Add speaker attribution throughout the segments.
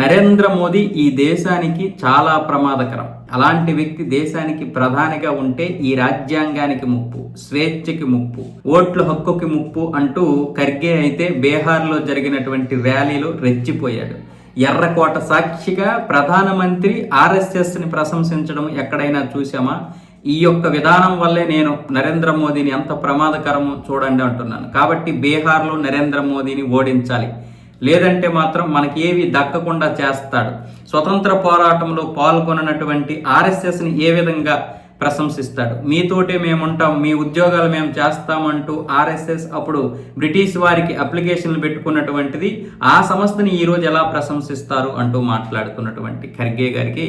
Speaker 1: నరేంద్ర మోదీ ఈ దేశానికి చాలా ప్రమాదకరం అలాంటి వ్యక్తి దేశానికి ప్రధానిగా ఉంటే ఈ రాజ్యాంగానికి ముప్పు స్వేచ్ఛకి ముప్పు ఓట్ల హక్కుకి ముప్పు అంటూ ఖర్గే అయితే బీహార్లో జరిగినటువంటి ర్యాలీలో రెచ్చిపోయాడు ఎర్రకోట సాక్షిగా ప్రధానమంత్రి ఆర్ఎస్ఎస్ని ప్రశంసించడం ఎక్కడైనా చూసామా ఈ యొక్క విధానం వల్లే నేను నరేంద్ర మోదీని ఎంత ప్రమాదకరమో చూడండి అంటున్నాను కాబట్టి బీహార్లో నరేంద్ర మోదీని ఓడించాలి లేదంటే మాత్రం మనకి ఏవి దక్కకుండా చేస్తాడు స్వతంత్ర పోరాటంలో పాల్గొననటువంటి ఆర్ఎస్ఎస్ని ఏ విధంగా ప్రశంసిస్తాడు మీతోటే మేముంటాం మీ ఉద్యోగాలు మేము చేస్తామంటూ ఆర్ఎస్ఎస్ అప్పుడు బ్రిటిష్ వారికి అప్లికేషన్లు పెట్టుకున్నటువంటిది ఆ సంస్థని ఈరోజు ఎలా ప్రశంసిస్తారు అంటూ మాట్లాడుతున్నటువంటి ఖర్గే గారికి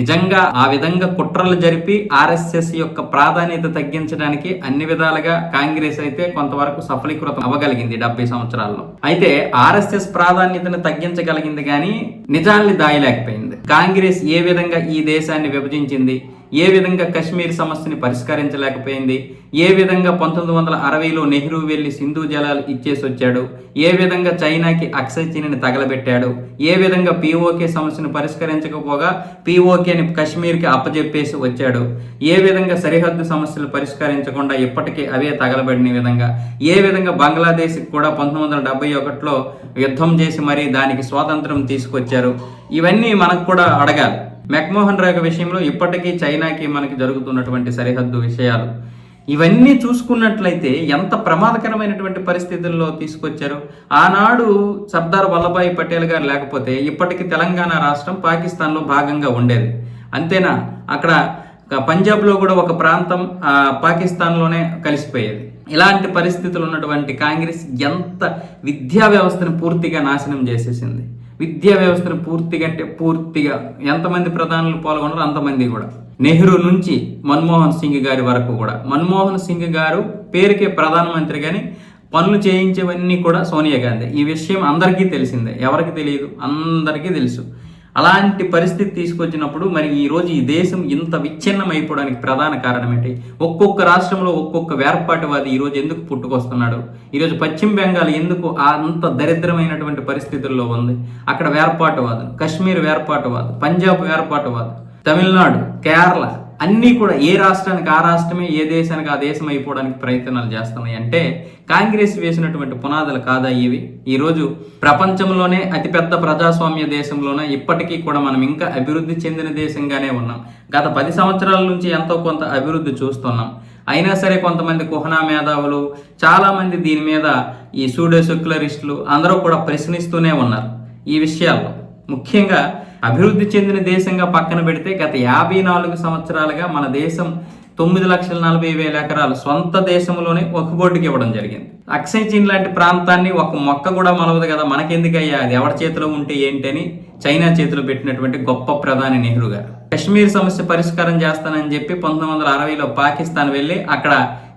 Speaker 1: నిజంగా ఆ విధంగా కుట్రలు జరిపి ఆర్ఎస్ఎస్ యొక్క ప్రాధాన్యత తగ్గించడానికి అన్ని విధాలుగా కాంగ్రెస్ అయితే కొంతవరకు సఫలీకృతం అవ్వగలిగింది డెబ్బై సంవత్సరాల్లో అయితే ఆర్ఎస్ఎస్ ప్రాధాన్యతను తగ్గించగలిగింది కానీ నిజాన్ని దాయలేకపోయింది కాంగ్రెస్ ఏ విధంగా ఈ దేశాన్ని విభజించింది ఏ విధంగా కశ్మీర్ సమస్యని పరిష్కరించలేకపోయింది ఏ విధంగా పంతొమ్మిది వందల అరవైలో నెహ్రూ వెళ్ళి సింధు జలాలు ఇచ్చేసి వచ్చాడు ఏ విధంగా చైనాకి అక్సైచీని తగలబెట్టాడు ఏ విధంగా పీఓకే సమస్యను పరిష్కరించకపోగా పీఓకేని కశ్మీర్కి అప్పజెప్పేసి వచ్చాడు ఏ విధంగా సరిహద్దు సమస్యలు పరిష్కరించకుండా ఇప్పటికీ అవే తగలబడిన విధంగా ఏ విధంగా బంగ్లాదేశ్ కూడా పంతొమ్మిది వందల డెబ్బై ఒకటిలో యుద్ధం చేసి మరీ దానికి స్వాతంత్రం తీసుకొచ్చారు ఇవన్నీ మనకు కూడా అడగాలి మెక్మోహన్ రాయ్ విషయంలో ఇప్పటికీ చైనాకి మనకి జరుగుతున్నటువంటి సరిహద్దు విషయాలు ఇవన్నీ చూసుకున్నట్లయితే ఎంత ప్రమాదకరమైనటువంటి పరిస్థితుల్లో తీసుకొచ్చారు ఆనాడు సర్దార్ వల్లభాయ్ పటేల్ గారు లేకపోతే ఇప్పటికీ తెలంగాణ రాష్ట్రం పాకిస్తాన్లో భాగంగా ఉండేది అంతేనా అక్కడ పంజాబ్లో కూడా ఒక ప్రాంతం పాకిస్తాన్లోనే కలిసిపోయేది ఇలాంటి పరిస్థితులు ఉన్నటువంటి కాంగ్రెస్ ఎంత విద్యా వ్యవస్థను పూర్తిగా నాశనం చేసేసింది విద్యా వ్యవస్థను పూర్తిగా అంటే పూర్తిగా ఎంతమంది ప్రధానులు పాల్గొన్నారో అంతమంది కూడా నెహ్రూ నుంచి మన్మోహన్ సింగ్ గారి వరకు కూడా మన్మోహన్ సింగ్ గారు పేరుకే ప్రధానమంత్రి కానీ పనులు చేయించేవన్నీ కూడా సోనియా గాంధీ ఈ విషయం అందరికీ తెలిసిందే ఎవరికి తెలియదు అందరికీ తెలుసు అలాంటి పరిస్థితి తీసుకొచ్చినప్పుడు మరి ఈరోజు ఈ దేశం ఇంత విచ్ఛిన్నం అయిపోవడానికి ప్రధాన కారణం ఏంటి ఒక్కొక్క రాష్ట్రంలో ఒక్కొక్క వేర్పాటువాది ఈరోజు ఎందుకు పుట్టుకొస్తున్నాడు ఈరోజు పశ్చిమ బెంగాల్ ఎందుకు అంత దరిద్రమైనటువంటి పరిస్థితుల్లో ఉంది అక్కడ వేర్పాటువాదులు కశ్మీర్ వేర్పాటువాదు పంజాబ్ వేర్పాటువాదు తమిళనాడు కేరళ అన్నీ కూడా ఏ రాష్ట్రానికి ఆ రాష్ట్రమే ఏ దేశానికి ఆ దేశం అయిపోవడానికి ప్రయత్నాలు చేస్తున్నాయి అంటే కాంగ్రెస్ వేసినటువంటి పునాదులు కాదా ఇవి ఈరోజు ప్రపంచంలోనే అతిపెద్ద ప్రజాస్వామ్య దేశంలోనే ఇప్పటికీ కూడా మనం ఇంకా అభివృద్ధి చెందిన దేశంగానే ఉన్నాం గత పది సంవత్సరాల నుంచి ఎంతో కొంత అభివృద్ధి చూస్తున్నాం అయినా సరే కొంతమంది కుహనా మేధావులు చాలామంది దీని మీద ఈ సూడో సెక్యులరిస్టులు అందరూ కూడా ప్రశ్నిస్తూనే ఉన్నారు ఈ విషయాల్లో ముఖ్యంగా అభివృద్ధి చెందిన దేశంగా పక్కన పెడితే గత యాభై నాలుగు సంవత్సరాలుగా మన దేశం తొమ్మిది లక్షల నలభై వేల ఎకరాలు సొంత దేశంలోనే ఒక బోర్డుకి ఇవ్వడం జరిగింది అక్సై చీన్ లాంటి ప్రాంతాన్ని ఒక మొక్క కూడా మలవదు కదా మనకెందుకయ్యా అది ఎవరి చేతిలో ఉంటే ఏంటని చైనా చేతిలో పెట్టినటువంటి గొప్ప ప్రధాని నెహ్రూ గారు కశ్మీర్ సమస్య పరిష్కారం చేస్తానని చెప్పి పంతొమ్మిది వందల అరవైలో పాకిస్తాన్ వెళ్ళి అక్కడ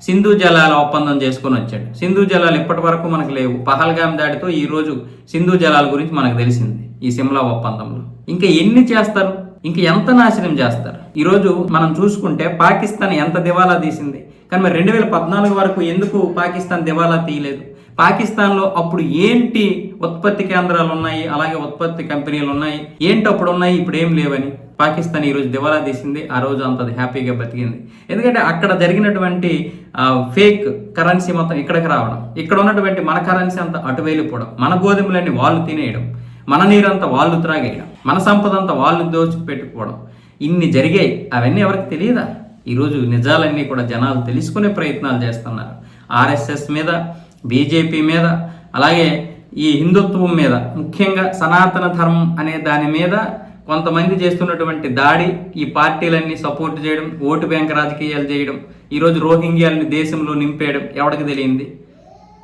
Speaker 1: సింధు జలాల ఒప్పందం చేసుకొని వచ్చాడు సింధు జలాలు ఇప్పటి వరకు మనకు లేవు పహల్గాం ఈ ఈరోజు సింధు జలాల గురించి మనకు తెలిసింది ఈ సిమ్లా ఒప్పందంలో ఇంకా ఎన్ని చేస్తారు ఇంకా ఎంత నాశనం చేస్తారు ఈరోజు మనం చూసుకుంటే పాకిస్తాన్ ఎంత దివాలా తీసింది కానీ మరి రెండు వేల పద్నాలుగు వరకు ఎందుకు పాకిస్తాన్ దివాలా తీయలేదు పాకిస్తాన్లో అప్పుడు ఏంటి ఉత్పత్తి కేంద్రాలు ఉన్నాయి అలాగే ఉత్పత్తి కంపెనీలు ఉన్నాయి ఏంటి అప్పుడు ఉన్నాయి ఇప్పుడు ఏం లేవని పాకిస్తాన్ ఈరోజు దివాలా తీసింది ఆ రోజు అంత హ్యాపీగా బతికింది ఎందుకంటే అక్కడ జరిగినటువంటి ఫేక్ కరెన్సీ మొత్తం ఇక్కడికి రావడం ఇక్కడ ఉన్నటువంటి మన కరెన్సీ అంతా అటు వెళ్ళిపోవడం మన గోధుమలన్నీ వాళ్ళు తినేయడం మన నీరంతా వాళ్ళు త్రాగేయడం మన సంపద అంతా వాళ్ళు దోచి పెట్టుకోవడం ఇన్ని జరిగాయి అవన్నీ ఎవరికి తెలియదా ఈరోజు నిజాలన్నీ కూడా జనాలు తెలుసుకునే ప్రయత్నాలు చేస్తున్నారు ఆర్ఎస్ఎస్ మీద బీజేపీ మీద అలాగే ఈ హిందుత్వం మీద ముఖ్యంగా సనాతన ధర్మం అనే దాని మీద కొంతమంది చేస్తున్నటువంటి దాడి ఈ పార్టీలన్నీ సపోర్ట్ చేయడం ఓటు బ్యాంక్ రాజకీయాలు చేయడం ఈరోజు రోహింగ్యాలని దేశంలో నింపేయడం ఎవరికి తెలియంది